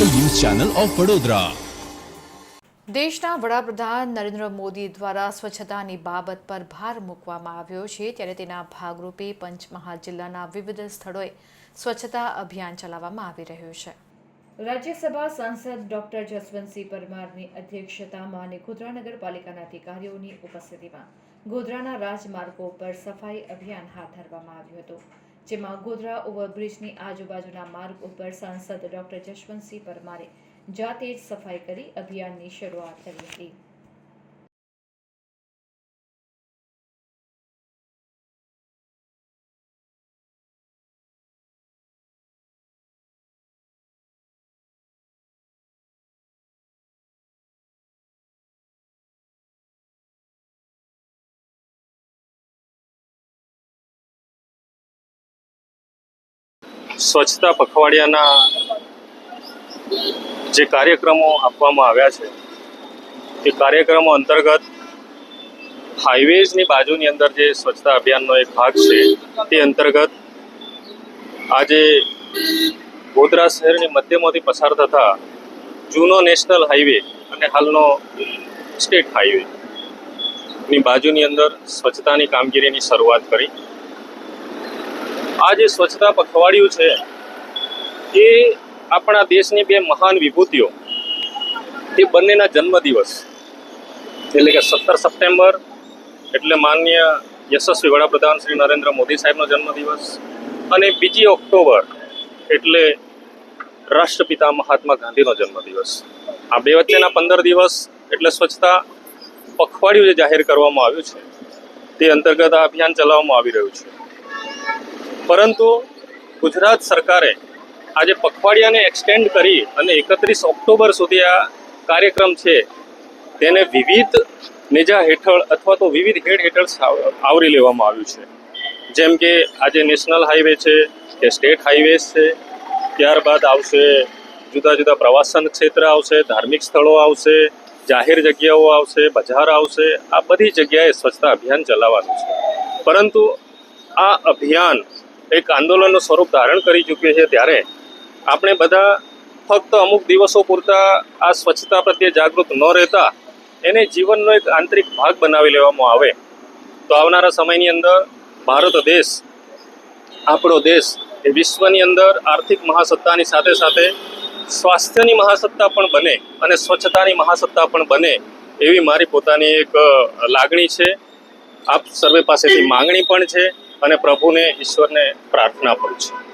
Channel of Vadodara. દેશના વડાપ્રધાન નરેન્દ્ર મોદી દ્વારા સ્વચ્છતાની બાબત પર ભાર મૂકવામાં આવ્યો છે, ત્યારે તેના ભાગરૂપે પંચમહાલ જિલ્લાના વિવિધ સ્થળોએ સ્વચ્છતા અભિયાન ચલાવવામાં આવી રહ્યું છે. રાજ્યસભા સાંસદ ડોક્ટર જસવંતસિંહ પરમારની અધ્યક્ષતામાં અને ગોધરા નગરપાલિકાના અધિકારીઓની ઉપસ્થિતિમાં ગોધરાના રાજમાર્ગો પર સફાઈ અભિયાન હાથ ધરવામાં આવ્યું હતું, જેમાં ગોધરા ઓવરબ્રિજની આજુબાજુના માર્ગ ઉપર સાંસદ ડોક્ટર જશવંતસિંહ પરમારે જાતે જ સફાઈ કરી અભિયાનની શરૂઆત કરી હતી. સ્વચ્છતા પખવાડિયાના જે કાર્યક્રમો આપવામાં આવ્યા છે, એ કાર્યક્રમો અંતર્ગત હાઈવેઝની બાજુની અંદર જે સ્વચ્છતા અભિયાનનો એક ભાગ છે, તે અંતર્ગત આજે ગોધરા શહેરની મધ્યમાંથી પસાર થતા જૂનો નેશનલ હાઈવે અને હાલનો સ્ટેટ હાઈવેની બાજુની અંદર સ્વચ્છતાની કામગીરીની શરૂઆત કરી. આ જે સ્વચ્છતા પખવાડિયું છે, એ આપણા દેશની બે મહાન વિભૂતિઓ. એ બંનેના જન્મદિવસ. એટલે કે સત્તર સપ્ટેમ્બર એટલે માન્ય યશસ્વી વડાપ્રધાન શ્રી નરેન્દ્ર મોદી સાહેબનો જન્મદિવસ અને બીજી ઓક્ટોબર એટલે રાષ્ટ્રપિતા મહાત્મા ગાંધીનો જન્મદિવસ. આ બે વચ્ચેના પંદર દિવસ એટલે સ્વચ્છતા પખવાડિયું જે જાહેર કરવામાં આવ્યું છે, તે અંતર્ગત આ અભિયાન ચલાવવામાં આવી રહ્યું છે. પરંતુ ગુજરાત સરકારે આજે પખવાડિયાને એક્સટેન્ડ કરી અને એકત્રીસ ઓક્ટોબર સુધી આ કાર્યક્રમ છે, તેને વિવિધ નેજા હેઠળ અથવા તો વિવિધ હેડ હેઠળ આવરી લેવામાં આવ્યું છે. જેમ કે આજે નેશનલ હાઈવે છે, કે સ્ટેટ હાઈવેઝ છે, ત્યારબાદ આવશે જુદા જુદા પ્રવાસન ક્ષેત્ર આવશે, ધાર્મિક સ્થળો આવશે, જાહેર જગ્યાઓ આવશે, બજાર આવશે, આ બધી જગ્યાએ સ્વચ્છતા અભિયાન ચલાવવાનું છે. પરંતુ આ અભિયાન એક આંદોલનનું સ્વરૂપ ધારણ કરી ચૂક્યું છે ત્યારે આપણે બધા ફક્ત અમુક દિવસો પૂરતા આ સ્વચ્છતા પ્રત્યે જાગૃત ન રહેતા એને જીવનનો એક આંતરિક ભાગ બનાવી લેવામાં આવે. તો આવનારા સમયની અંદર ભારત દેશ, આપણો દેશ એ વિશ્વની અંદર આર્થિક મહાસત્તાની સાથે સાથે સ્વાસ્થ્યની મહાસત્તા પણ બને અને સ્વચ્છતાની મહાસત્તા પણ બને એવી મારી પોતાની એક લાગણી છે. આપ સર્વે પાસેથી માંગણી પણ છે અને પ્રભુને ઈશ્વરને પ્રાર્થના પણ છે.